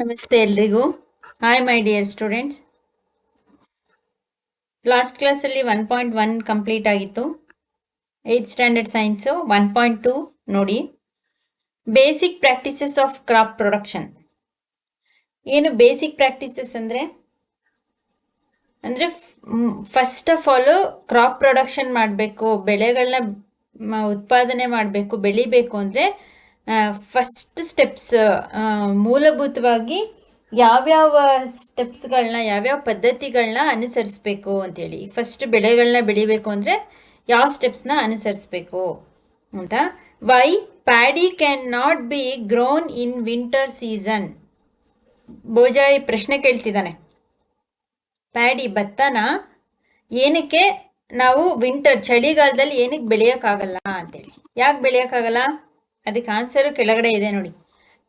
ನಮಸ್ತೆ ಎಲ್ರಿಗೂ. Hi my dear students last ಕ್ಲಾಸಲ್ಲಿ ಒನ್ ಪಾಯಿಂಟ್ ಒನ್ ಕಂಪ್ಲೀಟ್ ಆಗಿತ್ತು. Eighth standard science one point two ನೋಡಿ. Basic practices of crop production ಏನು basic practices ಅಂದರೆ? ಅಂದರೆ first of all crop production ಮಾಡಬೇಕು, ಬೆಳೆಗಳನ್ನ ಉತ್ಪಾದನೆ ಮಾಡಬೇಕು, ಬೆಳಿಬೇಕು ಅಂದರೆ ಫಸ್ಟ್ ಸ್ಟೆಪ್ಸ್ ಮೂಲಭೂತವಾಗಿ ಯಾವ್ಯಾವ ಸ್ಟೆಪ್ಸ್ಗಳನ್ನ ಯಾವ್ಯಾವ ಪದ್ಧತಿಗಳನ್ನ ಅನುಸರಿಸ್ಬೇಕು ಅಂತೇಳಿ. ಫಸ್ಟ್ ಬೆಳೆಗಳನ್ನ ಬೆಳಿಬೇಕು ಅಂದರೆ ಯಾವ ಸ್ಟೆಪ್ಸ್ನ ಅನುಸರಿಸ್ಬೇಕು ಅಂತ. Why paddy can not be grown in winter season ಬೋಜಾಯಿ ಪ್ರಶ್ನೆ ಕೇಳ್ತಿದ್ದಾನೆ. ಪ್ಯಾಡಿ ಭತ್ತನ ಏನಕ್ಕೆ ನಾವು ವಿಂಟರ್ ಚಳಿಗಾಲದಲ್ಲಿ ಏನಕ್ಕೆ ಬೆಳೆಯೋಕ್ಕಾಗಲ್ಲ ಅಂತೇಳಿ. ಯಾಕೆ ಬೆಳೆಯೋಕ್ಕಾಗಲ್ಲ? ಅದಕ್ಕೆ ಆನ್ಸರು ಕೆಳಗಡೆ ಇದೆ ನೋಡಿ.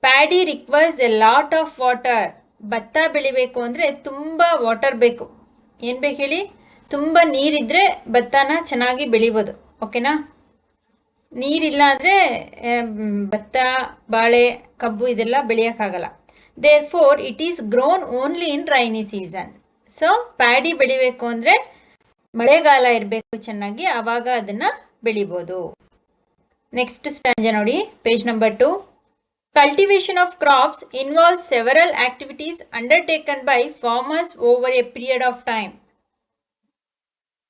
Paddy requires a lot of water ಭತ್ತ ಬೆಳಿಬೇಕು ಅಂದರೆ ತುಂಬ ವಾಟರ್ ಬೇಕು. ಏನು ಬೇಕು ಹೇಳಿ? ತುಂಬ ನೀರಿದ್ರೆ ಭತ್ತನ ಚೆನ್ನಾಗಿ ಬೆಳಿಬೋದು. ಓಕೆನಾ ನೀರಿಲ್ಲ ಅಂದರೆ ಭತ್ತ, ಬಾಳೆ, ಕಬ್ಬು ಇದೆಲ್ಲ ಬೆಳೆಯೋಕ್ಕಾಗಲ್ಲ. Therefore it is grown only in rainy season so paddy ಬೆಳಿಬೇಕು ಅಂದರೆ ಮಳೆಗಾಲ ಇರಬೇಕು ಚೆನ್ನಾಗಿ, ಆವಾಗ ಅದನ್ನು ಬೆಳಿಬೋದು. ನೆಕ್ಸ್ಟ್ ಸ್ಟ್ಯಾಂಜ ನೋಡಿ page number two cultivation of crops involve several activities undertaken by farmers over a period of time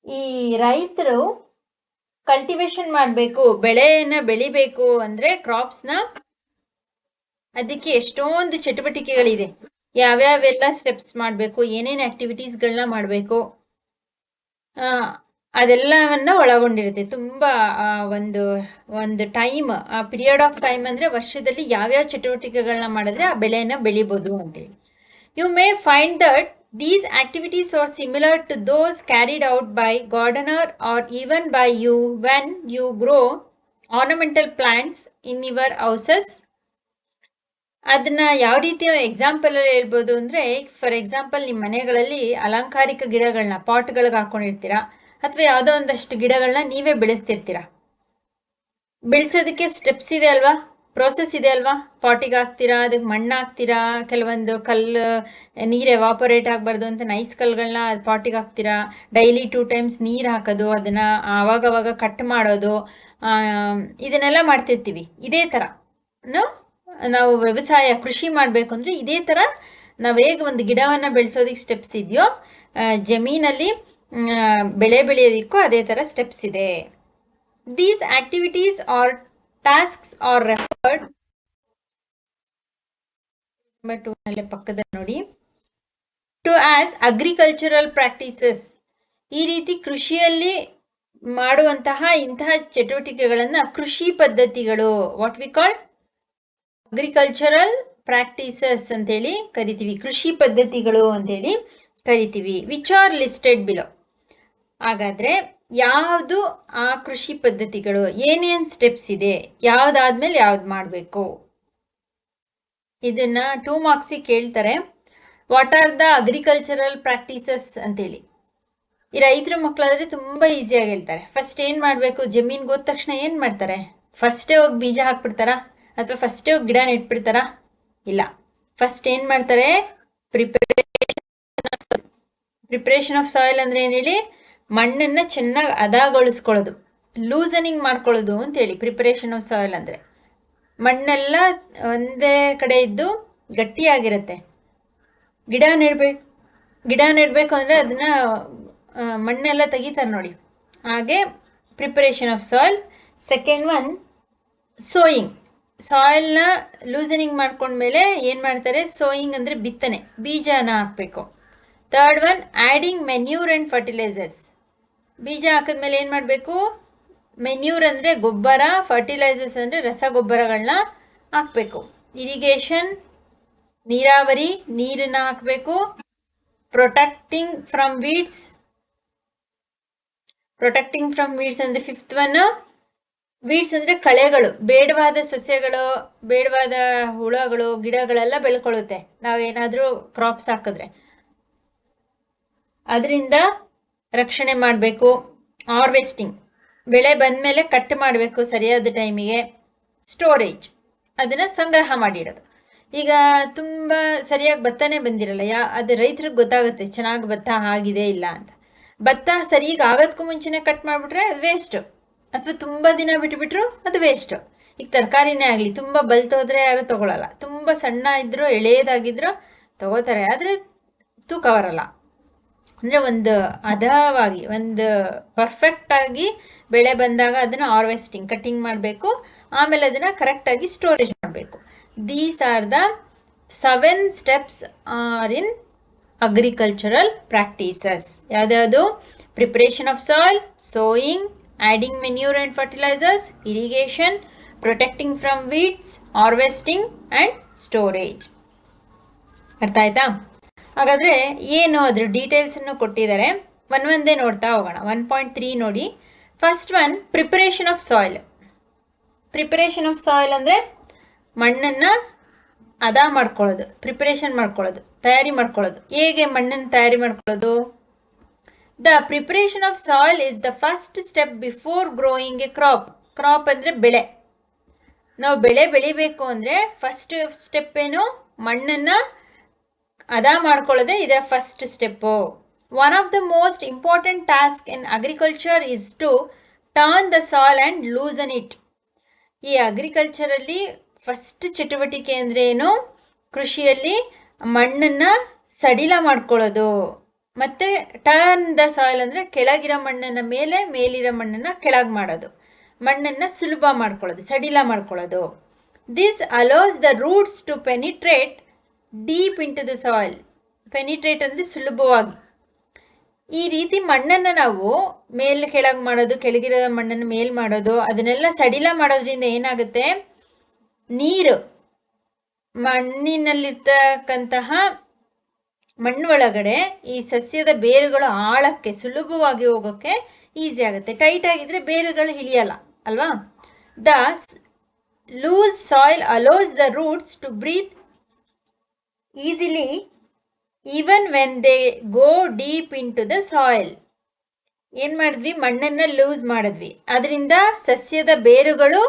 ಈ ರೈತರು ಕಲ್ಟಿವೇಶನ್ ಮಾಡಬೇಕು, ಬೆಳೆಯನ್ನ ಬೆಳಿಬೇಕು ಅಂದರೆ ಕ್ರಾಪ್ಸ್ನ ಅದಕ್ಕೆ ಎಷ್ಟೊಂದು ಚಟುವಟಿಕೆಗಳಿದೆ. ಯಾವ್ಯಾವೆಲ್ಲ ಸ್ಟೆಪ್ಸ್ ಮಾಡಬೇಕು, ಏನೇನು ಆಕ್ಟಿವಿಟೀಸ್ಗಳನ್ನ ಮಾಡಬೇಕು. ಅದೆಲ್ಲವನ್ನ ಒಳಗೊಂಡಿರುತ್ತೆ. ತುಂಬ ಒಂದು ಒಂದು ಟೈಮ್ ಆ ಪೀರಿಯಡ್ ಆಫ್ ಟೈಮ್ ಅಂದರೆ ವರ್ಷದಲ್ಲಿ ಯಾವ್ಯಾವ ಚಟುವಟಿಕೆಗಳನ್ನ ಮಾಡಿದ್ರೆ ಆ ಬೆಳೆಯನ್ನು ಬೆಳಿಬೋದು ಅಂತೇಳಿ. You may find that these activities are similar to those carried out by gardener or even by you when you grow ornamental plants in your houses ಅದನ್ನ ಯಾವ ರೀತಿಯ ಎಕ್ಸಾಂಪಲ್ ಹೇಳ್ಬೋದು ಅಂದರೆ ಫಾರ್ ಎಕ್ಸಾಂಪಲ್ ನಿಮ್ಮ ಮನೆಗಳಲ್ಲಿ ಅಲಂಕಾರಿಕ ಗಿಡಗಳನ್ನ ಪಾಟ್ಗಳಿಗೆ ಹಾಕೊಂಡಿರ್ತೀರಾ. ಅಥವಾ ಯಾವುದೋ ಒಂದಷ್ಟು ಗಿಡಗಳನ್ನ ನೀವೇ ಬೆಳೆಸ್ತಿರ್ತೀರಾ? ಬೆಳೆಸೋದಕ್ಕೆ ಸ್ಟೆಪ್ಸ್ ಇದೆ ಅಲ್ವಾ? ಪ್ರೋಸೆಸ್ ಇದೆ ಅಲ್ವಾ? ಪಾಟಿಗೆ ಹಾಕ್ತೀರಾ? ಅದಕ್ಕೆ ಮಣ್ಣು ಹಾಕ್ತೀರಾ? ಕೆಲವೊಂದು ಕಲ್ಲು, ನೀರು ಎವಾಪೊರೇಟ್ ಆಗಬಾರ್ದು ಅಂತ ನೈಸ್ ಕಲ್ಲುಗಳನ್ನ ಅದು ಪಾಟಿಗೆ ಹಾಕ್ತೀರಾ? ಡೈಲಿ ಟೂ ಟೈಮ್ಸ್ ನೀರು ಹಾಕೋದು, ಅದನ್ನು ಆವಾಗವಾಗ ಕಟ್ ಮಾಡೋದು ಇದನ್ನೆಲ್ಲ ಮಾಡ್ತಿರ್ತೀವಿ. ಇದೇ ಥರ ನಾವು ವ್ಯವಸಾಯ, ಕೃಷಿ ಮಾಡಬೇಕು ಅಂದರೆ ಇದೇ ಥರ ನಾವು ಹೇಗೆ ಒಂದು ಗಿಡವನ್ನು ಬೆಳೆಸೋದಕ್ಕೆ ಸ್ಟೆಪ್ಸ್ ಇದೆಯೋ ಜಮೀನಲ್ಲಿ ಬೆಳೆ ಬೆಳೆಯೋದಿಕ್ಕೂ ಅದೇ ಥರ ಸ್ಟೆಪ್ಸ್ ಇದೆ. These activities or tasks are referred number two ನಲ್ಲಿ ಪಕ್ಕದಲ್ಲಿ ನೋಡಿ. ಟು ಆಸ್ ಅಗ್ರಿಕಲ್ಚರಲ್ ಪ್ರಾಕ್ಟೀಸಸ್ ಈ ರೀತಿ ಕೃಷಿಯಲ್ಲಿ ಮಾಡುವಂತಹ ಇಂತಹ ಚಟುವಟಿಕೆಗಳನ್ನು ಕೃಷಿ ಪದ್ಧತಿಗಳು what we call agricultural practices ಅಂತೇಳಿ ಕರಿತೀವಿ. ಕೃಷಿ ಪದ್ಧತಿಗಳು ಅಂತೇಳಿ ಕರಿತೀವಿ ವಿಚ್ ಆರ್ ಲಿಸ್ಟೆಡ್ ಬಿಲೋ ಹಾಗಾದರೆ ಯಾವುದು ಆ ಕೃಷಿ ಪದ್ಧತಿಗಳು ಏನೇನು ಸ್ಟೆಪ್ಸ್ ಇದೆ, ಯಾವುದಾದ್ಮೇಲೆ ಯಾವ್ದು ಮಾಡಬೇಕು? ಇದನ್ನ ಟೂ ಮಾರ್ಕ್ಸಿಗೆ ಕೇಳ್ತಾರೆ. What are the agricultural practices ಅಂತೇಳಿ. ಈ ರೈತರ ಮಕ್ಕಳಾದರೆ ತುಂಬ ಈಸಿಯಾಗಿ ಹೇಳ್ತಾರೆ. ಫಸ್ಟ್ ಏನು ಮಾಡಬೇಕು? ಜಮೀನ್ಗೆ ಹೋದ ತಕ್ಷಣ ಏನು ಮಾಡ್ತಾರೆ? ಫಸ್ಟೇ ಹೋಗಿ ಬೀಜ ಹಾಕ್ಬಿಡ್ತಾರಾ? ಅಥವಾ ಫಸ್ಟೇ ಹೋಗಿ ಗಿಡ ನೆಟ್ಬಿಡ್ತಾರಾ ಇಲ್ಲ. ಫಸ್ಟ್ ಏನು ಮಾಡ್ತಾರೆ? ಪ್ರಿಪರೇಷನ್ ಪ್ರಿಪ್ರೇಷನ್ ಆಫ್ ಸಾಯಿಲ್ ಅಂದರೆ ಏನು ಹೇಳಿ? ಮಣ್ಣನ್ನು ಚೆನ್ನಾಗಿ ಹದಗೊಳಿಸ್ಕೊಳ್ಳೋದು ಲೂಸನಿಂಗ್ ಮಾಡ್ಕೊಳ್ಳೋದು ಅಂತೇಳಿ ಪ್ರಿಪರೇಷನ್ ಆಫ್ ಸಾಯಿಲ್ ಅಂದರೆ. ಮಣ್ಣೆಲ್ಲ ಒಂದೇ ಕಡೆ ಇದ್ದು ಗಟ್ಟಿಯಾಗಿರುತ್ತೆ. ಗಿಡ ನೆಡಬೇಕು ಗಿಡ ನೆಡಬೇಕು ಅಂದರೆ ಅದನ್ನು ಮಣ್ಣೆಲ್ಲ ತೆಗಿತಾರೆ ನೋಡಿ. ಹಾಗೆ preparation of soil second one sowing ಸಾಯಿಲ್ನ loosening ಮಾಡ್ಕೊಂಡ್ಮೇಲೆ ಏನು ಮಾಡ್ತಾರೆ? ಸೋಯಿಂಗ್ ಅಂದರೆ ಬಿತ್ತನೆ, ಬೀಜನ ಹಾಕಬೇಕು. Third one adding manure and fertilisers ಬೀಜ ಹಾಕಿದ್ಮೇಲೆ ಏನು ಮಾಡಬೇಕು? ಮೆನ್ಯೂರ್ ಅಂದರೆ ಗೊಬ್ಬರ ಫರ್ಟಿಲೈಸರ್ಸ್ ಅಂದರೆ ರಸಗೊಬ್ಬರಗಳನ್ನ ಹಾಕಬೇಕು. ಇರಿಗೇಷನ್ ನೀರಾವರಿ ನೀರನ್ನು ಹಾಕಬೇಕು. Protecting from weeds protecting from weeds ಅಂದರೆ ಫಿಫ್ತ್ ಒನ್ ವೀಡ್ಸ್ ಅಂದರೆ ಕಳೆಗಳು, ಬೇಡವಾದ ಸಸ್ಯಗಳು, ಬೇಡವಾದ ಹುಳಗಳು, ಗಿಡಗಳೆಲ್ಲ ಬೆಳ್ಕೊಳ್ಳುತ್ತೆ. ನಾವೇನಾದರೂ ಕ್ರಾಪ್ಸ್ ಹಾಕಿದ್ರೆ. ಅದರಿಂದ ರಕ್ಷಣೆ ಮಾಡಬೇಕು ಹಾರ್ವೆಸ್ಟಿಂಗ್ ಬೆಳೆ ಬಂದಮೇಲೆ ಕಟ್ ಮಾಡಬೇಕು ಸರಿಯಾದ ಟೈಮಿಗೆ ಸ್ಟೋರೇಜ್ ಅದನ್ನು ಸಂಗ್ರಹ ಮಾಡಿಡೋದು. ಈಗ ತುಂಬ ಸರಿಯಾಗಿ ಭತ್ತನೇ ಬಂದಿರಲ್ಲ ಯಾ, ಅದು ರೈತರಿಗೆ ಗೊತ್ತಾಗುತ್ತೆ ಚೆನ್ನಾಗಿ ಭತ್ತ ಆಗಿದೆ ಇಲ್ಲ ಅಂತ. ಭತ್ತ ಸರಿಯಾಗಿ ಆಗೋದಕ್ಕೂ ಮುಂಚೆನೇ ಕಟ್ ಮಾಡಿಬಿಟ್ರೆ ಅದು ವೇಸ್ಟು ಅಥವಾ ತುಂಬ ದಿನ ಬಿಟ್ಟುಬಿಟ್ರು ಅದು ವೇಸ್ಟು ಈಗ ತರಕಾರಿನೇ ಆಗಲಿ, ತುಂಬ ಬಲ್ತೋದ್ರೆ ಯಾರು ತಗೊಳ್ಳಲ್ಲ ತುಂಬ ಸಣ್ಣ ಇದ್ದರೂ ಎಳೆಯದಾಗಿದ್ರೂ ತೊಗೋತಾರೆ, ಆದರೆ ತೂಕ ಬರಲ್ಲ. ಅಂದರೆ ಒಂದು ಹದವಾಗಿ ಒಂದು ಪರ್ಫೆಕ್ಟಾಗಿ ಬೆಳೆ ಬಂದಾಗ ಅದನ್ನು ಹಾರ್ವೆಸ್ಟಿಂಗ್ ಕಟ್ಟಿಂಗ್ ಮಾಡಬೇಕು. ಆಮೇಲೆ ಅದನ್ನು ಕರೆಕ್ಟಾಗಿ ಸ್ಟೋರೇಜ್ ಮಾಡಬೇಕು. These are the seven steps are in agricultural practices ಯಾವುದ್ಯಾವುದು? Preparation of soil sowing adding manure and fertilisers irrigation protecting from weeds harvesting and storage ಅರ್ಥ ಆಯ್ತಾ? ಹಾಗಾದರೆ ಏನು ಅದ್ರ ಡೀಟೇಲ್ಸನ್ನು ಕೊಟ್ಟಿದ್ದಾರೆ? ಒನ್ ಒಂದೇ ನೋಡ್ತಾ ಹೋಗೋಣ. ಒನ್ ಪಾಯಿಂಟ್ ತ್ರೀ ನೋಡಿ. First one preparation of soil preparation of soil ಅಂದರೆ ಮಣ್ಣನ್ನು ಅದ ಮಾಡ್ಕೊಳ್ಳೋದು ಪ್ರಿಪರೇಷನ್ ಮಾಡ್ಕೊಳ್ಳೋದು, ತಯಾರಿ ಮಾಡ್ಕೊಳ್ಳೋದು. ಹೇಗೆ ಮಣ್ಣನ್ನು ತಯಾರಿ ಮಾಡ್ಕೊಳ್ಳೋದು? The preparation of soil is the first step before growing a crop crop ಅಂದರೆ ಬೆಳೆ. ನಾವು ಬೆಳೆ ಬೆಳಿಬೇಕು ಅಂದರೆ ಫಸ್ಟ್ ಸ್ಟೆಪ್ ಏನು? ಮಣ್ಣನ್ನು ಹದ ಮಾಡ್ಕೊಳ್ಳೋದೆ ಇದರ first step one of the most important task in agriculture is to turn the soil and loosen it ಈ ಅಗ್ರಿಕಲ್ಚರಲ್ಲಿ ಫಸ್ಟ್ ಚಟುವಟಿಕೆ ಅಂದರೆ ಏನು? ಕೃಷಿಯಲ್ಲಿ ಮಣ್ಣನ್ನು ಸಡಿಲ ಮಾಡ್ಕೊಳ್ಳೋದು. ಮತ್ತು ಟರ್ನ್ ದ ಸಾಯಿಲ್ ಅಂದರೆ ಕೆಳಗಿರೋ ಮಣ್ಣನ್ನು ಮೇಲೆ ಮೇಲಿರೋ ಮಣ್ಣನ್ನು ಕೆಳಗೆ ಮಾಡೋದು. ಮಣ್ಣನ್ನು ಸುಲಭ ಮಾಡ್ಕೊಳ್ಳೋದು, ಸಡಿಲ ಮಾಡ್ಕೊಳ್ಳೋದು. This allows the roots to penetrate deep into the soil penetrate ಅಂದರೆ ಸುಲಭವಾಗಿ. ಈ ರೀತಿ ಮಣ್ಣನ್ನು ನಾವು ಮೇಲೆ ಕೆಳಗೆ ಮಾಡೋದು, ಕೆಳಗಿರೋ ಮಣ್ಣನ್ನು ಮೇಲೆ ಮಾಡೋದು, ಅದನ್ನೆಲ್ಲ ಸಡಿಲ ಮಾಡೋದ್ರಿಂದ ಏನಾಗುತ್ತೆ? ನೀರು, ಮಣ್ಣಿನಲ್ಲಿರ್ತಕ್ಕಂತಹ ಮಣ್ಣು ಒಳಗಡೆ ಈ ಸಸ್ಯದ ಬೇರುಗಳು ಆಳಕ್ಕೆ, ಸುಲಭವಾಗಿ ಹೋಗೋಕ್ಕೆ ಈಸಿ ಆಗುತ್ತೆ. ಟೈಟ್ ಆಗಿದ್ರೆ ಬೇರುಗಳು ಹಿಳಿಯಲ್ಲ, ಅಲ್ವಾ? The loose soil allows the roots to breathe easily even when they go deep into the soil ಏನು ಮಾಡಿದ್ವಿ? ಮಣ್ಣನ್ನು ಲೂಸ್ ಮಾಡಿದ್ವಿ. ಅದರಿಂದ ಸಸ್ಯದ ಬೇರುಗಳು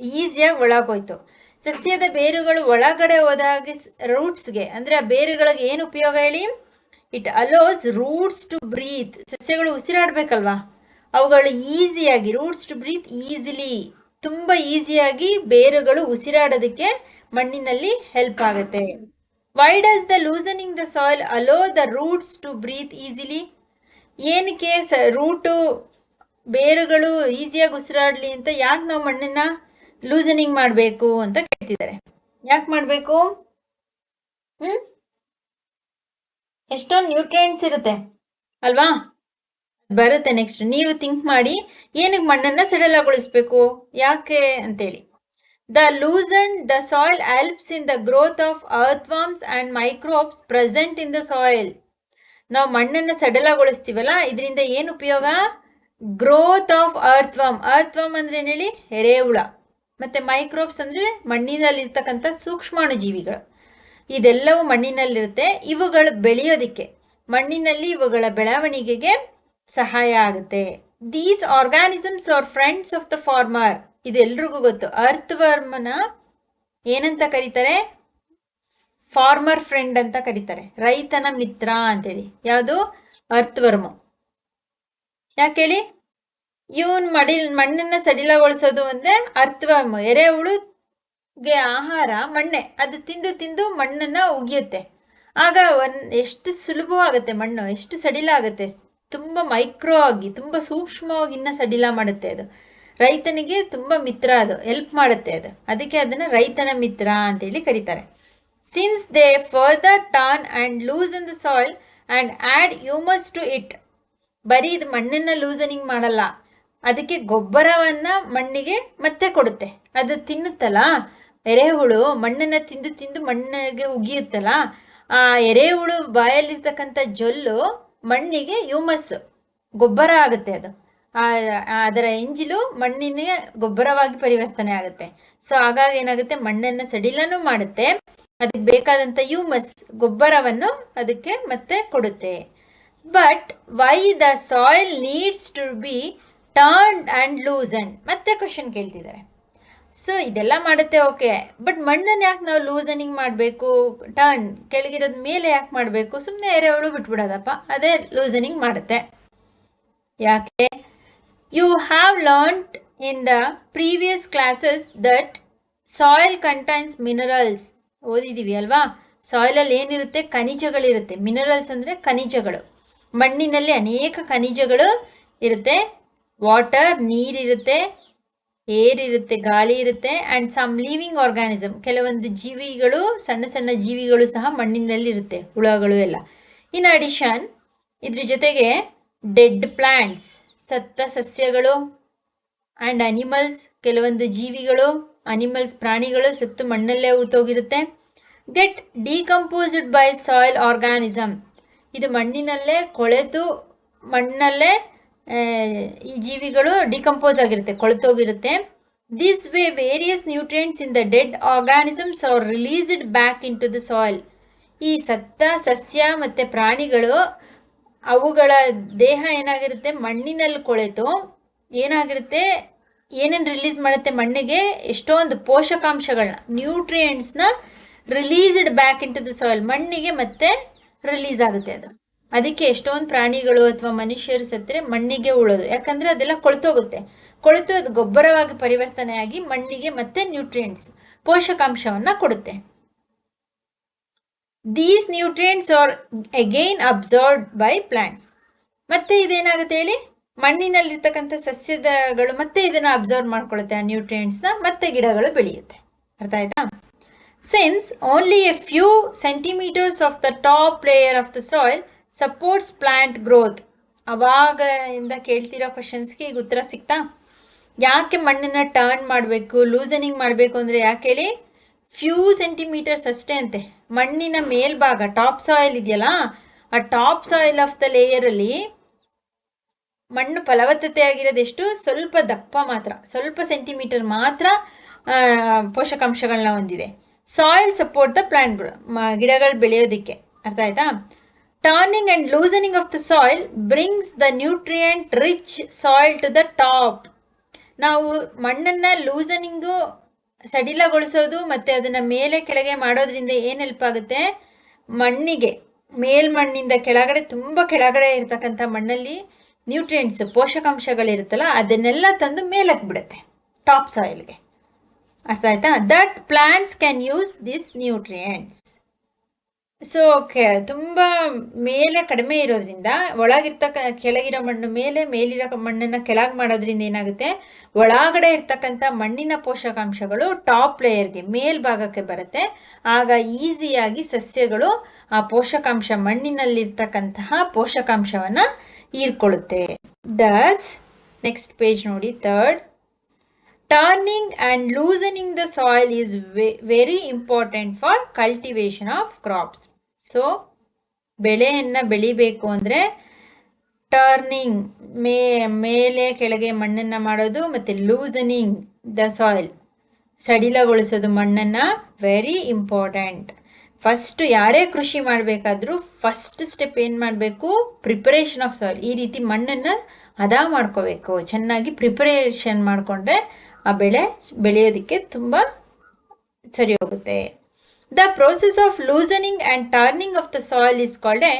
ಈಸಿಯಾಗಿ ಒಳಗೋಯ್ತು. ಸಸ್ಯದ ಬೇರುಗಳು ಒಳಗಡೆ ಹೋದಾಗ ರೂಟ್ಸ್ಗೆ ಅಂದರೆ ಆ ಬೇರುಗಳಿಗೆ ಏನು ಉಪಯೋಗ ಹೇಳಿ? It allows roots to breathe ಸಸ್ಯಗಳು ಉಸಿರಾಡಬೇಕಲ್ವಾ? ಅವುಗಳು ಈಸಿಯಾಗಿ ರೂಟ್ಸ್ ಟು ಬ್ರೀತ್ ಈಸಿಲಿ ತುಂಬ ಈಸಿಯಾಗಿ ಬೇರುಗಳು ಉಸಿರಾಡೋದಕ್ಕೆ ಮಣ್ಣಿನಲ್ಲಿ ಹೆಲ್ಪ್ ಆಗುತ್ತೆ. Why does the loosening the soil allow the roots to breathe easily ಏನಕ್ಕೆ ಸ ರೂಟು ಬೇರುಗಳು ಈಸಿಯಾಗಿ ಉಸಿರಾಡಲಿ ಅಂತ ಯಾಕೆ ನಾವು ಮಣ್ಣನ್ನು ಲೂಸನಿಂಗ್ ಮಾಡಬೇಕು ಅಂತ ಕೇಳ್ತಿದ್ದಾರೆ. ಯಾಕೆ ಮಾಡಬೇಕು? ಹ್ಞೂ ಎಷ್ಟೊಂದು ನ್ಯೂಟ್ರಿಯೆಂಟ್ಸ್ ಇರುತ್ತೆ, ಅಲ್ವಾ? ಬರುತ್ತೆ ನೆಕ್ಸ್ಟ್ ನೀವು ಥಿಂಕ್ ಮಾಡಿ ಏನಕ್ಕೆ ಮಣ್ಣನ್ನು ಸಡಲಾಗೊಳಿಸ್ಬೇಕು, ಯಾಕೆ ಅಂತೇಳಿ. The loosened the soil helps in the growth of earthworms and microbes present in the soil ನಾವು ಮಣ್ಣನ್ನು ಸಡಲಗೊಳಿಸ್ತೀವಲ್ಲ, ಇದರಿಂದ ಏನು ಉಪಯೋಗ? ಗ್ರೋತ್ ಆಫ್ ಅರ್ತ್ವಾಮ್ ಅರ್ತ್ವಾಮ್ ಅಂದ್ರೆ ಏನು ಹೇಳಿ ಎರೆಹುಳ. ಮತ್ತು ಮೈಕ್ರೋಬ್ಸ್ ಅಂದರೆ ಮಣ್ಣಿನಲ್ಲಿರ್ತಕ್ಕಂಥ ಸೂಕ್ಷ್ಮಾಣು ಜೀವಿಗಳು ಇದೆಲ್ಲವೂ ಮಣ್ಣಿನಲ್ಲಿರುತ್ತೆ. ಇವುಗಳು ಬೆಳೆಯೋದಕ್ಕೆ. ಮಣ್ಣಿನಲ್ಲಿ ಇವುಗಳ ಬೆಳವಣಿಗೆಗೆ ಸಹಾಯ ಆಗುತ್ತೆ. These organisms are friends of the farmer ಇದೆಲ್ರಿಗೂ ಗೊತ್ತು. ಅರ್ತ್ ವರ್ಮನ ಏನಂತ ಕರೀತಾರೆ? ಫಾರ್ಮರ್ ಫ್ರೆಂಡ್ ಅಂತ ಕರೀತಾರೆ. ರೈತನ ಮಿತ್ರ ಅಂತೇಳಿ. ಯಾವುದು? ಅರ್ಥವರ್ಮ. ಹೇಳಿ? ಇವನ್ ಮಡಿ ಮಣ್ಣನ್ನು ಸಡಿಲಗೊಳಿಸೋದು ಅಂದರೆ ಅರ್ಥವರ್ಮ. ಎರೆಹುಳುಗೆ ಆಹಾರ, ಮಣ್ಣೆ. ಅದು ತಿಂದು ತಿಂದು ಮಣ್ಣನ್ನು ಉಗಿಯುತ್ತೆ. ಆಗ ಒನ್, ಎಷ್ಟು ಸುಲಭವಾಗುತ್ತೆ ಮಣ್ಣು? ಎಷ್ಟು ಸಡಿಲ ಆಗುತ್ತೆ ತುಂಬ ಮೈಕ್ರೋ ಆಗಿ, ತುಂಬ ಸೂಕ್ಷ್ಮವಾಗಿ ಇನ್ನೂ ಸಡಿಲ ಮಾಡುತ್ತೆ ಅದು. ರೈತನಿಗೆ ತುಂಬ ಮಿತ್ರ ಅದು ಹೆಲ್ಪ್ ಮಾಡುತ್ತೆ ಅದು. ಅದಕ್ಕೆ ಅದನ್ನು ರೈತನ ಮಿತ್ರ ಅಂತೇಳಿ ಕರೀತಾರೆ. Since they further turn and loosen the soil and add humus to it ಬರೀ ಇದು ಮಣ್ಣನ್ನು ಲೂಸನಿಂಗ್ ಮಾಡಲ್ಲ, ಅದಕ್ಕೆ ಗೊಬ್ಬರವನ್ನು ಮಣ್ಣಿಗೆ ಮತ್ತೆ ಕೊಡುತ್ತೆ. ಅದು ತಿನ್ನುತ್ತಲ್ಲ, ಎರೆಹುಳು ಮಣ್ಣನ್ನು ತಿಂದು ತಿಂದು ಮಣ್ಣಿಗೆ ಉಗಿಯುತ್ತಲ್ಲ, ಆ ಎರೆಹುಳು ಬಾಯಲ್ಲಿರ್ತಕ್ಕಂಥ ಜೊಲ್ಲು ಮಣ್ಣಿಗೆ ಹ್ಯೂಮಸ್ ಗೊಬ್ಬರ ಆಗುತ್ತೆ ಅದು. ಅದರ ಎಂಜಿಲು ಮಣ್ಣಿನ ಗೊಬ್ಬರವಾಗಿ ಪರಿವರ್ತನೆ ಆಗುತ್ತೆ. ಸೊ ಹಾಗಾಗಿ ಏನಾಗುತ್ತೆ? ಮಣ್ಣನ್ನು ಸಡಿಲನೂ ಮಾಡುತ್ತೆ. ಅದಕ್ಕೆ ಬೇಕಾದಂಥ ಯೂಮಸ್ ಗೊಬ್ಬರವನ್ನು ಅದಕ್ಕೆ ಮತ್ತೆ ಕೊಡುತ್ತೆ. But why the soil needs to be turned and loosened ಮತ್ತೆ ಕ್ವಶನ್ ಕೇಳ್ತಿದ್ದಾರೆ. ಸೊ ಇದೆಲ್ಲ ಮಾಡುತ್ತೆ ಓಕೆ ಬಟ್ ಮಣ್ಣನ್ನು ಯಾಕೆ ನಾವು ಲೂಸನಿಂಗ್ ಮಾಡಬೇಕು? ಟರ್ನ್ ಕೆಳಗಿರೋದ್ ಮೇಲೆ ಯಾಕೆ ಮಾಡಬೇಕು? ಸುಮ್ಮನೆ ಎರೆಹುಳು ಬಿಟ್ಬಿಡೋದಪ್ಪ. ಅದೇ ಲೂಸನಿಂಗ್ ಮಾಡುತ್ತೆ. ಯಾಕೆ? You have learnt in the previous classes that soil contains minerals ಓದಿದ್ದೀವಿ ಅಲ್ವಾ? ಸಾಯಿಲಲ್ಲಿ ಏನಿರುತ್ತೆ? ಖನಿಜಗಳಿರುತ್ತೆ. ಮಿನರಲ್ಸ್ ಅಂದರೆ ಖನಿಜಗಳು. ಮಣ್ಣಿನಲ್ಲಿ ಅನೇಕ ಖನಿಜಗಳು ಇರುತ್ತೆ. ವಾಟರ್ ನೀರಿರುತ್ತೆ ಏರ್ ಇರುತ್ತೆ ಗಾಳಿ ಇರುತ್ತೆ ಆ್ಯಂಡ್ ಸಮ್ ಲಿವಿಂಗ್ ಆರ್ಗ್ಯಾನಿಸಮ್ ಕೆಲವೊಂದು ಜೀವಿಗಳು, ಸಣ್ಣ ಸಣ್ಣ ಜೀವಿಗಳು ಸಹ ಮಣ್ಣಿನಲ್ಲಿ ಇರುತ್ತೆ. ಹುಳಗಳು ಎಲ್ಲ. ಇನ್ ಅಡಿಷನ್ ಇದ್ರ ಜೊತೆಗೆ ಡೆಡ್ ಪ್ಲಾಂಟ್ಸ್ ಸತ್ತ ಸಸ್ಯಗಳು ಆ್ಯಂಡ್ ಅನಿಮಲ್ಸ್ ಕೆಲವೊಂದು ಜೀವಿಗಳು ಅನಿಮಲ್ಸ್ ಪ್ರಾಣಿಗಳು ಸತ್ತು ಮಣ್ಣಲ್ಲೇ ಊತೋಗಿರುತ್ತೆ. Get decomposed by soil organism ಇದು ಮಣ್ಣಿನಲ್ಲೇ ಕೊಳೆತು ಮಣ್ಣಲ್ಲೇ ಈ ಜೀವಿಗಳು ಡಿಕಂಪೋಸ್ ಆಗಿರುತ್ತೆ, ಕೊಳೆತೋಗಿರುತ್ತೆ. This way various nutrients in the dead organisms are released back into the soil ಈ ಸತ್ತ ಸಸ್ಯ ಮತ್ತು ಪ್ರಾಣಿಗಳು ಅವುಗಳ ದೇಹ ಏನಾಗಿರುತ್ತೆ? ಮಣ್ಣಿನಲ್ಲಿ ಕೊಳೆತು. ಏನಾಗಿರುತ್ತೆ? ಏನೇನು ರಿಲೀಸ್ ಮಾಡುತ್ತೆ ಮಣ್ಣಿಗೆ? ಎಷ್ಟೊಂದು ಪೋಷಕಾಂಶಗಳನ್ನ ನ್ಯೂಟ್ರಿಯೆಂಟ್ಸ್ನ released back into the soil ಮಣ್ಣಿಗೆ ಮತ್ತೆ ರಿಲೀಸ್ ಆಗುತ್ತೆ ಅದು. ಅದಕ್ಕೆ ಎಷ್ಟೊಂದು ಪ್ರಾಣಿಗಳು ಅಥವಾ ಮನುಷ್ಯರು ಸತ್ತರೆ ಮಣ್ಣಿಗೆ ಉಳೋದು. ಯಾಕಂದರೆ ಅದೆಲ್ಲ ಕೊಳ್ತೋಗುತ್ತೆ. ಕೊಳೆತು, ಅದು ಗೊಬ್ಬರವಾಗಿ ಪರಿವರ್ತನೆಯಾಗಿ ಮಣ್ಣಿಗೆ ಮತ್ತೆ ನ್ಯೂಟ್ರಿಯೆಂಟ್ಸ್ ಪೋಷಕಾಂಶವನ್ನು ಕೊಡುತ್ತೆ. These nutrients are again absorbed by plants ಮತ್ತೆ ಇದೇನಾಗುತ್ತೆ ಹೇಳಿ? ಮಣ್ಣಿನಲ್ಲಿರ್ತಕ್ಕಂಥ ಸಸ್ಯದಗಳು ಮತ್ತೆ ಇದನ್ನು ಅಬ್ಸರ್ವ್ ಮಾಡ್ಕೊಳ್ಳುತ್ತೆ ಆ ನ್ಯೂಟ್ರಿಯೆಂಟ್ಸ್ನ ಮತ್ತೆ ಗಿಡಗಳು ಬೆಳೆಯುತ್ತೆ. ಅರ್ಥ ಆಯ್ತಾ? Since only a few centimetres of the top layer of the soil supports plant growth ಅವಾಗ ಇಂದ ಕೇಳ್ತಿರೋ ಕ್ವಶನ್ಸ್ಗೆ ಈಗ ಉತ್ತರ ಸಿಗ್ತಾ ಯಾಕೆ ಮಣ್ಣನ್ನು ಟರ್ನ್ ಮಾಡಬೇಕು ಲೂಸನಿಂಗ್ ಮಾಡಬೇಕು ಅಂದರೆ ಯಾಕೆ ಹೇಳಿ? ಫ್ಯೂ ಸೆಂಟಿಮೀಟರ್ಸ್ ಅಷ್ಟೇ ಅಂತೆ. ಮಣ್ಣಿನ ಮೇಲ್ಭಾಗ ಟಾಪ್ ಸಾಯಿಲ್ ಇದೆಯಲ್ಲ, ಆ ಟಾಪ್ ಸಾಯಿಲ್ ಆಫ್ ದ ಲೇಯರಲ್ಲಿ ಮಣ್ಣು ಫಲವತ್ತತೆ ಆಗಿರೋದೆಷ್ಟು ಸ್ವಲ್ಪ ದಪ್ಪ ಮಾತ್ರ, ಸ್ವಲ್ಪ ಸೆಂಟಿಮೀಟರ್ ಮಾತ್ರ ಪೋಷಕಾಂಶಗಳನ್ನ ಹೊಂದಿದೆ. ಸಾಯಿಲ್ ಸಪೋರ್ಟ್ ದ ಪ್ಲಾಂಟ್ಗಳು ಗಿಡಗಳು ಬೆಳೆಯೋದಕ್ಕೆ. ಅರ್ಥ ಆಯ್ತಾ? Turning and loosening of the soil brings the nutrient rich soil to the top ನಾವು ಮಣ್ಣನ್ನು ಲೂಸನಿಂಗು ಸಡಿಲಗೊಳಿಸೋದು ಮತ್ತು ಅದನ್ನು ಮೇಲೆ ಕೆಳಗೆ ಮಾಡೋದ್ರಿಂದ ಏನು ಹೆಲ್ಪ್ ಆಗುತ್ತೆ? ಮಣ್ಣಿಗೆ ಮೇಲ್ಮಣ್ಣಿಂದ ಕೆಳಗಡೆ, ತುಂಬ ಕೆಳಗಡೆ ಇರ್ತಕ್ಕಂಥ ಮಣ್ಣಲ್ಲಿ ನ್ಯೂಟ್ರಿಯೆಂಟ್ಸ್ ಪೋಷಕಾಂಶಗಳಿರುತ್ತಲ್ಲ, ಅದನ್ನೆಲ್ಲ ತಂದು ಮೇಲಕ್ಕೆ ಬಿಡುತ್ತೆ ಟಾಪ್ ಸಾಯಿಲ್ಗೆ ಅರ್ಥ ಆಯ್ತಾ? That plants can use this nutrients so K ತುಂಬ ಮೇಲೆ ಕಡಿಮೆ ಇರೋದ್ರಿಂದ, ಒಳಗಿರ್ತಕ್ಕ ಕೆಳಗಿರೋ ಮಣ್ಣು ಮೇಲೆ, ಮೇಲಿರೋ ಮಣ್ಣನ್ನು ಕೆಳಗೆ ಮಾಡೋದ್ರಿಂದ ಏನಾಗುತ್ತೆ? ಒಳಗಡೆ ಇರ್ತಕ್ಕಂಥ ಮಣ್ಣಿನ ಪೋಷಕಾಂಶಗಳು ಟಾಪ್ ಲೇಯರ್ಗೆ ಮೇಲ್ಭಾಗಕ್ಕೆ ಬರುತ್ತೆ. ಆಗ ಈಸಿಯಾಗಿ ಸಸ್ಯಗಳು ಆ ಪೋಷಕಾಂಶ ಮಣ್ಣಿನಲ್ಲಿರ್ತಕ್ಕಂತಹ ಪೋಷಕಾಂಶವನ್ನು ಹೀರ್ಕೊಳ್ಳುತ್ತೆ. ದಸ್ ನೆಕ್ಸ್ಟ್ ಪೇಜ್ ನೋಡಿ third turning and loosening the soil is we very important for cultivation of crops so ಬೆಳೆಯನ್ನು ಬೆಳಿಬೇಕು ಅಂದರೆ ಟರ್ನಿಂಗ್ ಮೇ, ಮೇಲೆ ಕೆಳಗೆ ಮಣ್ಣನ್ನು ಮಾಡೋದು ಮತ್ತು ಲೂಸನಿಂಗ್ ದ ಸಾಯಿಲ್ ಸಡಿಲಗೊಳಿಸೋದು ಮಣ್ಣನ್ನು ವೆರಿ ಇಂಪಾರ್ಟೆಂಟ್ ಫಸ್ಟ್ ಯಾರೇ ಕೃಷಿ ಮಾಡಬೇಕಾದ್ರೂ ಫಸ್ಟ್ ಸ್ಟೆಪ್ ಏನು ಮಾಡಬೇಕು? ಪ್ರಿಪರೇಷನ್ ಆಫ್ ಸಾಯಿಲ್ ಈ ರೀತಿ ಮಣ್ಣನ್ನು ಹದ ಮಾಡ್ಕೋಬೇಕು. ಚೆನ್ನಾಗಿ ಪ್ರಿಪರೇಷನ್ ಮಾಡಿಕೊಂಡ್ರೆ ಆ ಬೆಳೆ ಬೆಳೆಯೋದಕ್ಕೆ ತುಂಬ ಸರಿ ಹೋಗುತ್ತೆ. The process of loosening and turning of the soil is called a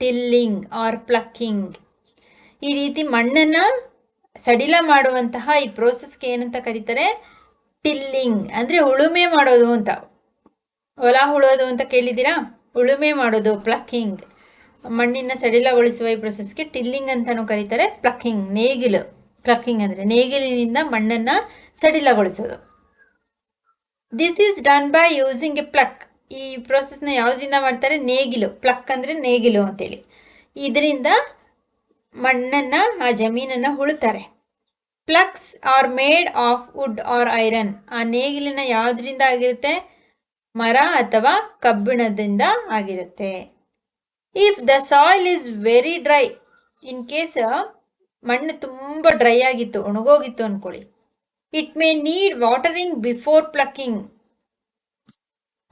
tilling or plucking ಈ ರೀತಿ ಮಣ್ಣನ್ನು ಸಡಿಲ ಮಾಡುವಂತಹ ಈ ಪ್ರೋಸೆಸ್ಗೆ ಏನಂತ ಕರೀತಾರೆ? ಟಿಲ್ಲಿಂಗ್ ಅಂದರೆ ಉಳುಮೆ ಮಾಡೋದು ಅಂತ. ಹೊಲ ಉಳೋದು ಅಂತ ಕೇಳಿದ್ದೀರಾ? ಉಳುಮೆ ಮಾಡೋದು ಪ್ಲಕ್ಕಿಂಗ್ ಮಣ್ಣಿನ ಸಡಿಲಗೊಳಿಸುವ ಈ ಪ್ರೊಸೆಸ್ಗೆ ಟಿಲ್ಲಿಂಗ್ ಅಂತಲೂ ಕರೀತಾರೆ. ಪ್ಲಕ್ಕಿಂಗ್ ನೇಗಿಲು. ಪ್ಲಕ್ಕಿಂಗ್ ಅಂದರೆ ನೇಗಿಲಿನಿಂದ ಮಣ್ಣನ್ನು ಸಡಿಲಗೊಳಿಸೋದು. This is done by using a pluck ಈ ಪ್ರೋಸೆಸ್ನ ಯಾವುದರಿಂದ ಮಾಡ್ತಾರೆ? ನೇಗಿಲು. ಪ್ಲಕ್ ಅಂದರೆ ನೇಗಿಲು ಅಂತೇಳಿ. ಇದರಿಂದ ಮಣ್ಣನ್ನು, ಆ ಜಮೀನನ್ನು ಉಳುತ್ತಾರೆ plucks are made of wood or iron ಆ ನೇಗಿಲಿನ ಯಾವುದರಿಂದ ಆಗಿರುತ್ತೆ? ಮರ ಅಥವಾ ಕಬ್ಬಿಣದಿಂದ ಆಗಿರುತ್ತೆ. If the soil is very dry in case ಮಣ್ಣು ತುಂಬ ಡ್ರೈ ಆಗಿತ್ತು, ಒಣಗೋಗಿತ್ತು ಅಂದ್ಕೊಳ್ಳಿ it may need watering before plucking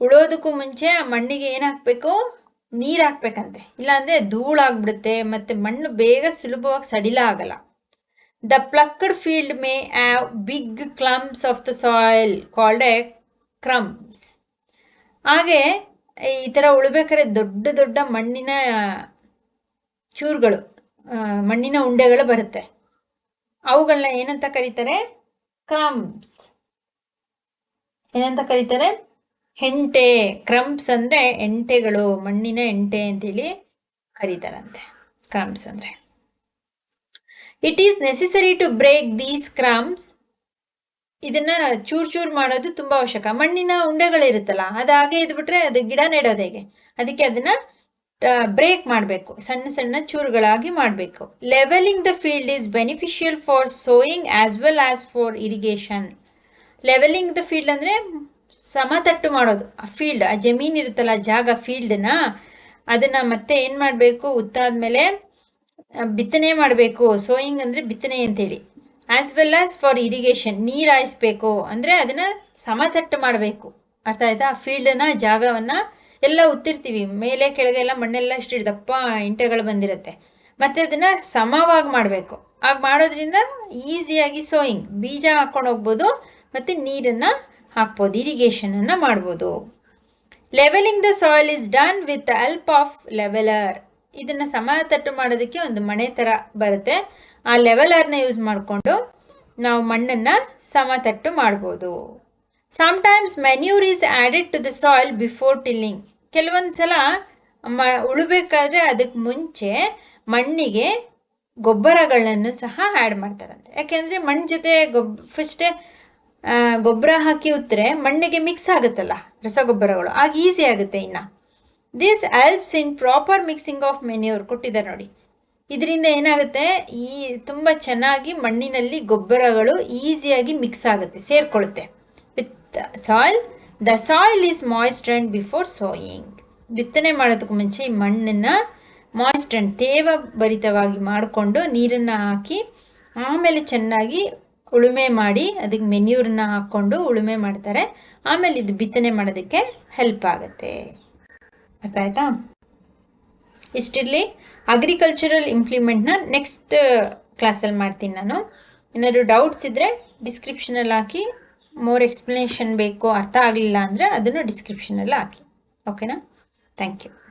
ಉಳೋದಕ್ಕೂ ಮುಂಚೆ ಆ ಮಣ್ಣಿಗೆ ಏನು ಹಾಕಬೇಕು ನೀರು ಹಾಕ್ಬೇಕಂತೆ ಇಲ್ಲಾಂದರೆ ಧೂಳಾಗ್ಬಿಡುತ್ತೆ, ಮತ್ತು ಮಣ್ಣು ಬೇಗ ಸುಲಭವಾಗಿ ಸಡಿಲ ಆಗಲ್ಲ. The plucked field may have big clumps of the soil called a crumbs ಹಾಗೆ ಈ ಥರ ಉಳ್ಬೇಕಾದ್ರೆ ದೊಡ್ಡ ದೊಡ್ಡ ಮಣ್ಣಿನ, ಚೂರುಗಳು ಮಣ್ಣಿನ ಉಂಡೆಗಳು ಬರುತ್ತೆ. ಅವುಗಳನ್ನ ಏನಂತ ಕರೀತಾರೆ? ಕ್ರಮ್ಸ್ ಏನಂತ ಕರೀತಾರೆ? ಹೆಂಟೆ. ಕ್ರಮ್ಸ್ ಅಂದ್ರೆ ಎಂಟೆಗಳು, ಮಣ್ಣಿನ ಎಂಟೆ ಅಂತೇಳಿ ಕರೀತಾರಂತೆ. ಕ್ರಮ್ಸ್ ಅಂದ್ರೆ. It is necessary to break these crumbs ಇದನ್ನ ಚೂರ್ ಚೂರ್ ಮಾಡೋದು ತುಂಬಾ ಅವಶ್ಯಕ. ಮಣ್ಣಿನ ಉಂಡೆಗಳಿರುತ್ತಲ್ಲ ಅದು ಹಾಗೆ ಇದ್ಬಿಟ್ರೆ ಅದು ಗಿಡ ನೆಡೋದು ಹೇಗೆ? ಅದಕ್ಕೆ ಅದನ್ನ ಬ್ರೇಕ್ ಮಾಡಬೇಕು, ಸಣ್ಣ ಸಣ್ಣ ಚೂರುಗಳಾಗಿ ಮಾಡಬೇಕು. Levelling the field is beneficial for sowing as well as for irrigation levelling the field ಅಂದರೆ ಸಮತಟ್ಟು ಮಾಡೋದು. ಆ ಫೀಲ್ಡ್ ಆ ಜಮೀನು ಇರುತ್ತಲ್ಲ ಜಾಗ ಫೀಲ್ಡ್ನ ಅದನ್ನು ಮತ್ತೆ ಏನು ಮಾಡಬೇಕು? ಉತ್ತಾದ ಮೇಲೆ ಬಿತ್ತನೆ ಮಾಡಬೇಕು. ಸೋಯಿಂಗ್ ಅಂದರೆ ಬಿತ್ತನೆ ಅಂತೇಳಿ. As well as for irrigation ನೀರು ಹಾಯಿಸ್ಬೇಕು. ಅಂದರೆ ಅದನ್ನು ಸಮತಟ್ಟು ಮಾಡಬೇಕು. ಅರ್ಥ ಆಯ್ತಾ? ಆ ಫೀಲ್ಡನ್ನು ಜಾಗವನ್ನು ಎಲ್ಲ ಉತ್ತಿರ್ತೀವಿ. ಮೇಲೆ, ಕೆಳಗೆ ಎಲ್ಲ ಮಣ್ಣೆಲ್ಲ ಇಷ್ಟು ದಪ್ಪ ಇಂಟೆಗಳು ಬಂದಿರುತ್ತೆ. ಮತ್ತು ಅದನ್ನು ಸಮವಾಗಿ ಮಾಡಬೇಕು. ಆಗ ಮಾಡೋದ್ರಿಂದ ಈಸಿಯಾಗಿ ಸೋಯಿಂಗ್ ಬೀಜ ಹಾಕ್ಕೊಂಡು ಹೋಗ್ಬೋದು. ಮತ್ತು ನೀರನ್ನು ಹಾಕ್ಬೋದು. ಇರಿಗೇಷನನ್ನು ಮಾಡ್ಬೋದು. Levelling the soil is done with help of leveller ಇದನ್ನು ಸಮತಟ್ಟು ಮಾಡೋದಕ್ಕೆ ಒಂದು ಮಣೆ ಥರ ಬರುತ್ತೆ. ಆ ಲೆವೆಲರ್ನ ಯೂಸ್ ಮಾಡಿಕೊಂಡು ನಾವು ಮಣ್ಣನ್ನು ಸಮತಟ್ಟು ಮಾಡ್ಬೋದು. Sometimes manure is added to the soil before tilling ಕೆಲವೊಂದು ಸಲ ಮ, ಉಳಬೇಕಾದ್ರೆ ಅದಕ್ಕೆ ಮುಂಚೆ ಮಣ್ಣಿಗೆ ಗೊಬ್ಬರಗಳನ್ನು ಸಹ ಆ್ಯಡ್ ಮಾಡ್ತಾರಂತೆ. ಯಾಕೆಂದರೆ ಮಣ್ಣು ಜೊತೆ ಗೊಬ್ ಫಸ್ಟೇ ಗೊಬ್ಬರ ಹಾಕಿ ಉತ್ತರೆ ಮಣ್ಣಿಗೆ ಮಿಕ್ಸ್ ಆಗುತ್ತಲ್ಲ ರಸಗೊಬ್ಬರಗಳು. ಆಗ ಈಸಿ ಆಗುತ್ತೆ ಇನ್ನು. This helps in proper mixing of manure ಕೊಟ್ಟಿದ್ದಾರೆ ನೋಡಿ. ಇದರಿಂದ ಏನಾಗುತ್ತೆ? ಈ ತುಂಬ ಚೆನ್ನಾಗಿ ಮಣ್ಣಿನಲ್ಲಿ ಗೊಬ್ಬರಗಳು ಈಸಿಯಾಗಿ ಮಿಕ್ಸ್ ಆಗುತ್ತೆ ಸೇರ್ಕೊಳ್ಳುತ್ತೆ with soil the soil is moist before sowing ಬಿತ್ತನೆ ಮಾಡೋದಕ್ಕೂ ಮುಂಚೆ ಈ ಮಣ್ಣನ್ನು ಮಾಯ್ಸ್ಟ್ ಆ್ಯಂಡ್ ತೇವ ಭರಿತವಾಗಿ ಮಾಡಿಕೊಂಡು ನೀರನ್ನು ಹಾಕಿ, ಆಮೇಲೆ ಚೆನ್ನಾಗಿ ಉಳುಮೆ ಮಾಡಿ, ಅದಕ್ಕೆ ಮೆನ್ಯೂರನ್ನ ಹಾಕ್ಕೊಂಡು ಉಳುಮೆ ಮಾಡ್ತಾರೆ. ಆಮೇಲೆ ಇದು ಬಿತ್ತನೆ ಮಾಡೋದಕ್ಕೆ ಹೆಲ್ಪ್ ಆಗುತ್ತೆ. ಅರ್ಥ ಆಯ್ತಾ? ಇಷ್ಟಿರಲಿ ಅಗ್ರಿಕಲ್ಚರಲ್ ಇಂಪ್ಲಿಮೆಂಟ್ನ ನೆಕ್ಸ್ಟ್ ಕ್ಲಾಸಲ್ಲಿ ಮಾಡ್ತೀನಿ ನಾನು. ಏನಾದರೂ ಡೌಟ್ಸ್ ಇದ್ದರೆ ಡಿಸ್ಕ್ರಿಪ್ಷನಲ್ಲಿ ಹಾಕಿ ಮೋರ್ ಎಕ್ಸ್ಪ್ಲನೇಷನ್ ಬೇಕು ಅರ್ಥ ಆಗಲಿಲ್ಲ ಅಂದರೆ ಅದನ್ನು ಡಿಸ್ಕ್ರಿಪ್ಷನಲ್ಲಿ ಹಾಕಿ. ಓಕೆನಾ ಥ್ಯಾಂಕ್ ಯು